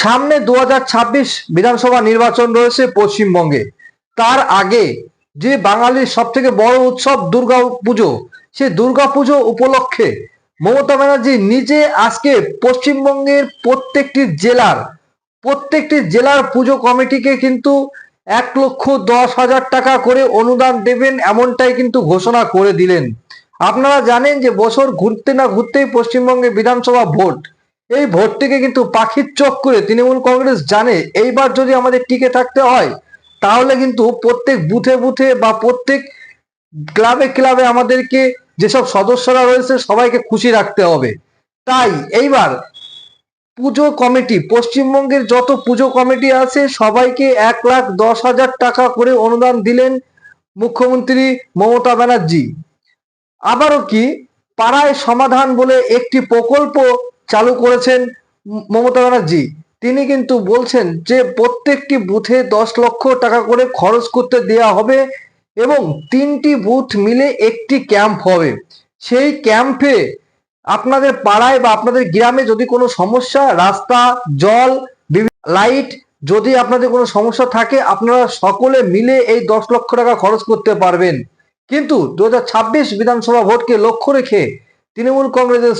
সামনে দু হাজার ছাব্বিশ বিধানসভা নির্বাচন রয়েছে পশ্চিমবঙ্গে। তার আগে যে বাঙালির সব থেকে বড় উৎসব দুর্গা পুজো, সে দুর্গা পুজো উপলক্ষে মমতা ব্যানার্জি নিজে আজকে পশ্চিমবঙ্গের প্রত্যেকটি জেলার প্রত্যেকটি জেলার পুজো কমিটিকে কিন্তু এক লক্ষ দশ হাজার টাকা করে অনুদান দেবেন এমনটাই কিন্তু ঘোষণা করে দিলেন। আপনারা জানেন যে বছর ঘুরতে না ঘুরতেই পশ্চিমবঙ্গে বিধানসভা ভোট। এই ভোটটিকে কিন্তু পাখির চোখ করে তৃণমূল কংগ্রেস জানে। এইবার যদি আমাদের টিকে থাকতে হয়, তাহলে কিন্তু প্রত্যেক বুথে বুথে বা প্রত্যেক ক্লাবে ক্লাবে আমাদেরকে যেসব সদস্যরা রয়েছে, সবাইকে খুশি রাখতে হবে। তাই এইবার পুজো কমিটি, পশ্চিমবঙ্গের যত পুজো কমিটি আছে, সবাইকে এক লাখ দশ হাজার টাকা করে অনুদান দিলেন মুখ্যমন্ত্রী মমতা ব্যানার্জি। আবারও কি পাড়ায় সমাধান বলে একটি প্রকল্প করেছেন মমতা ব্যানার্জি। তিনি কিন্তু বলছেন যে, প্রত্যেকটি বুথে দশ লক্ষ টাকা করে খরচ করতে দেওয়া হবে এবং তিনটি বুথ মিলে একটি ক্যাম্প হবে। সেই ক্যাম্পে আপনাদের পাড়ায় বা আপনাদের গ্রামে যদি কোনো সমস্যা, রাস্তা, জল লাইট যদি আপনাদের কোনো সমস্যা থাকে, আপনারা সকলে মিলে এই দশ লক্ষ টাকা খরচ করতে পারবেন। কিন্তু দু হাজার ছাব্বিশ বিধানসভা ভোটকে লক্ষ্য রেখে তৃণমূল কংগ্রেসের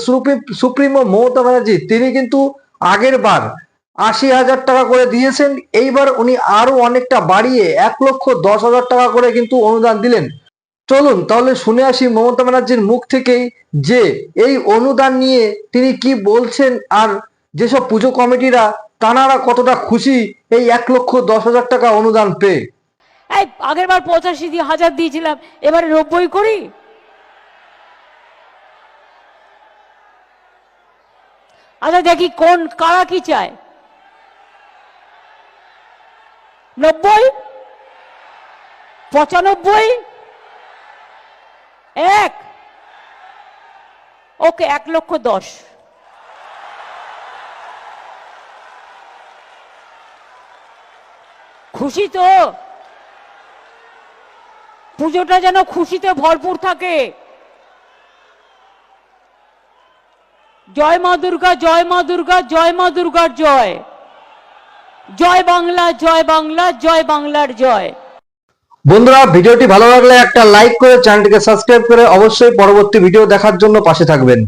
সুপ্রিম- মমতা ব্যানার্জি, তিনি কিন্তু আগের বার আশি হাজার টাকা করে দিয়েছেন। এইবার উনি আরও অনেকটা বাড়িয়ে এক লক্ষ দশ হাজার টাকা করে কিন্তু অনুদান দিলেন। চলুন তাহলে শুনে আসি মমতা ব্যানার্জির মুখ থেকেই যে এই অনুদান নিয়ে তিনি কি বলছেন আর যেসব পুজো কমিটিরা তানারা কতটা খুশি এই এক লক্ষ দশ হাজার টাকা অনুদান পেয়ে। আগের বার পঁচাশি হাজার দিয়েছিলাম, এবারে নব্বই করি? আচ্ছা দেখি কোন, কারা কি চায়? নব্বই? পঁচানব্বই? এক? ওকে, এক লক্ষ দশ। খুশি তো? পুজোটা যেন খুশিতে ভরপুর থাকে। জয় মা দুর্গা, জয় মা দুর্গা, জয় মা দুর্গার জয়। জয় বাংলা জয় বাংলা, জয় বাংলার জয়। বন্ধুরা, ভিডিওটি ভালো লাগলে একটা লাইক করে চ্যানেলটিকে সাবস্ক্রাইব করে অবশ্যই পরবর্তী ভিডিও দেখার জন্য পাশে থাকবেন।